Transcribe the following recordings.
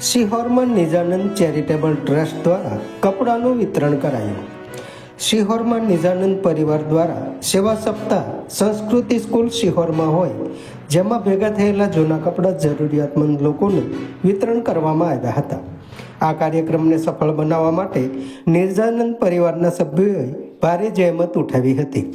શિહોરમાં Nijanand charitable trust દ્વારા કપડાનું વિતરણ કરાયું. શિહોરમાં નિજાનંદ પરિવાર દ્વારા સેવા સપ્તાહ સંસ્કૃતિ સ્કૂલ શિહોરમાં હોય, જેમાં ભેગા થયેલા જૂના કપડાં જરૂરિયાતમંદ લોકોને વિતરણ કરવામાં આવ્યા હતા. આ કાર્યક્રમને સફળ બનાવવા માટે નિર્જાનંદ પરિવારના સભ્યોએ ભારે જહેમત ઉઠાવી હતી.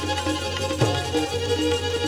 Thank you.